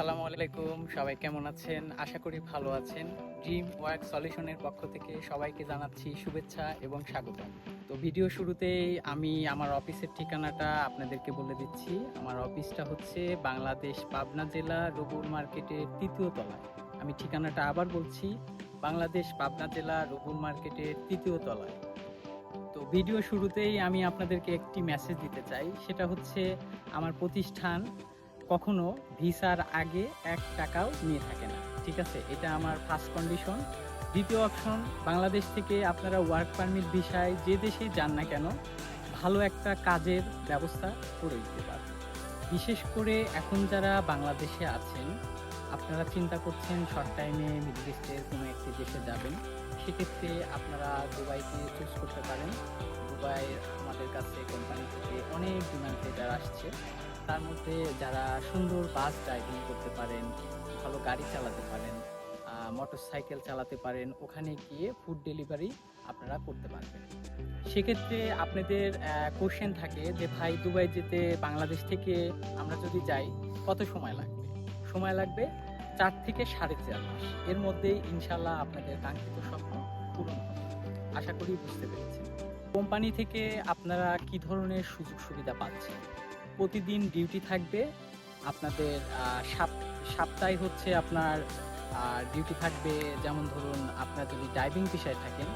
আসসালামু আলাইকুম, সবাই কেমন আছেন? আশা করি ভালো আছেন। ড্রিম ওয়ার্ক সলিউশনের পক্ষ থেকে সবাইকে জানাচ্ছি শুভেচ্ছা এবং স্বাগত। তো ভিডিও শুরুতেই আমি আমার অফিসের ঠিকানাটা আপনাদেরকে বলে দিচ্ছি। আমার অফিসটা হচ্ছে বাংলাদেশ পাবনা জেলা রবুর মার্কেটের তৃতীয় তলায়। আমি ঠিকানাটা আবার বলছি, বাংলাদেশ পাবনা জেলা রবুর মার্কেটের তৃতীয় তলায়। তো ভিডিও শুরুতেই আমি আপনাদেরকে একটি মেসেজ দিতে চাই। সেটা হচ্ছে, আমার প্রতিষ্ঠান কখনো ভিসার আগে এক টাকাও নিয়ে থাকে না। ঠিক আছে? এটা আমার ফার্স্ট কন্ডিশন দ্বিতীয় অপশন বাংলাদেশ থেকে আপনারা ওয়ার্ক পারমিট ভিসায় যে দেশেই যান না কেন, ভালো একটা কাজের ব্যবস্থা করে দিতে পারবে বিশেষ করে এখন যারা বাংলাদেশে আছেন, আপনারা চিন্তা করছেন শর্ট টাইমে মিডল ইস্টের কোনো একটি দেশে যাবেন, সেক্ষেত্রে আপনারা দুবাইকে চুজ করতে পারেন। দুবাই আমাদের কাছে কোম্পানি থেকে অনেক ডিমান্ড লেটার আসছে। তার মধ্যে যারা সুন্দর বাস ড্রাইভিং করতে পারেন, ভালো গাড়ি চালাতে পারেন মোটর সাইকেল চালাতে পারেন, ওখানে গিয়ে ফুড ডেলিভারি আপনারা করতে পারবেন। সেক্ষেত্রে আপনাদের কোশ্চেন থাকে যে, ভাই, দুবাই যেতে বাংলাদেশ থেকে আমরা যদি যাই, কত সময় লাগবে? সময় লাগবে চার থেকে সাড়ে চার মাস। এর মধ্যেই ইনশাল্লাহ আপনাদের কাঙ্ক্ষিত স্বপ্ন পূরণ হবে। আশা করি বুঝতে পেরেছেন। কোম্পানি থেকে আপনারা কি ধরনের সুযোগ সুবিধা পাচ্ছেন? প্রতিদিন ডিউটি থাকবে। আপনাদের সাপ- সপ্তাহে হচ্ছে আপনার ডিউটি থাকবে। যেমন ধরুন, আপনার যদি ড্রাইভিং পেশায় থাকেন,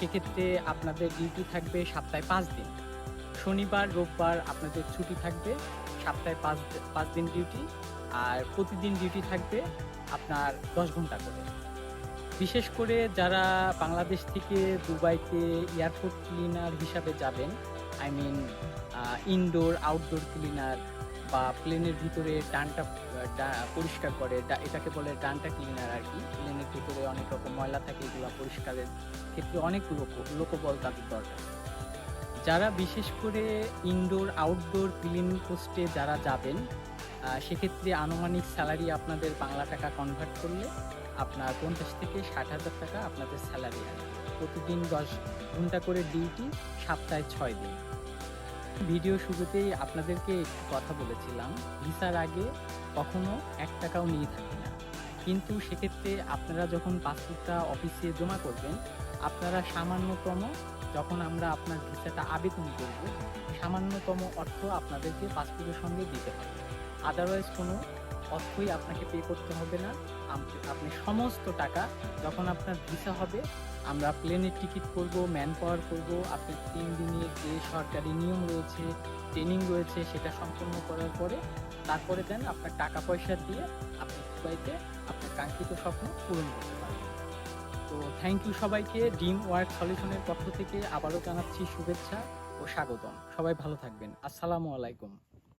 সেক্ষেত্রে আপনাদের ডিউটি থাকবে সপ্তাহে পাঁচ দিন। শনিবার, রোববার আপনাদের ছুটি থাকবে সপ্তাহে পাঁচ পাঁচ দিন ডিউটি আর প্রতিদিন ডিউটি থাকবে আপনার দশ ঘণ্টা করে। বিশেষ করে যারা বাংলাদেশ থেকে দুবাইতে এয়ারপোর্ট ক্লিনার হিসাবে যাবেন I mean indoor outdoor cleaner বা প্লেনের ভিতরে ডানটা পরিষ্কার করে এটাকে বলে ডানটা ক্লিনার আর কি। প্লেনের ভিতরে অনেক রকম ময়লা থাকে, এগুলো পরিষ্কারের ক্ষেত্রে অনেক লোক, লোকবল তাদের দরকার। যারা বিশেষ করে ইনডোর আউটডোর ক্লিন পোস্টে যারা যাবেন সেক্ষেত্রে আনুমানিক স্যালারি আপনাদের বাংলা টাকা কনভার্ট করলে আপনার পঞ্চাশ থেকে ষাট হাজার টাকা আপনাদের স্যালারি আসবে প্রতিদিন দশ ঘণ্টা করে ডিউটি সপ্তাহে ছয় দিন। ভিডিও শুরুতেই আপনাদেরকে একটু কথা বলেছিলাম, ভিসার আগে কখনো এক টাকাও নিয়ে থাকি না। কিন্তু সেক্ষেত্রে আপনারা যখন পাসপোর্টটা অফিসে জমা করবেন, আপনারা সামান্যতম যখন আমরা আপনার ভিসাটা আবেদন করব, সামান্যতম অর্থ আপনাদেরকে পাসপোর্টের সঙ্গে দিতে হবে। আদারওয়াইজ কোনো অর্থই আপনাকে পে করতে হবে না। আপনি সমস্ত টাকা যখন আপনার ভিসা হবে, আমরা প্লেনের টিকিট করব ম্যান পাওয়ার করব, আপনি তিন দিনের যে সরকারি নিয়ম রয়েছে ট্রেনিং রয়েছে, সেটা সম্পূর্ণ করার পরে তারপরে দেন আপনার টাকা পয়সা দিয়ে আপনি দুবাইতে আপনার কাঙ্ক্ষিত স্বপ্ন পূরণ করতে পারবেন। তো থ্যাংক ইউ সবাইকে ডিম ওয়ার্ক সলিউশনের পক্ষ থেকে আবারও জানাচ্ছি শুভেচ্ছা ও স্বাগতম। সবাই ভালো থাকবেন। আসসালামু আলাইকুম।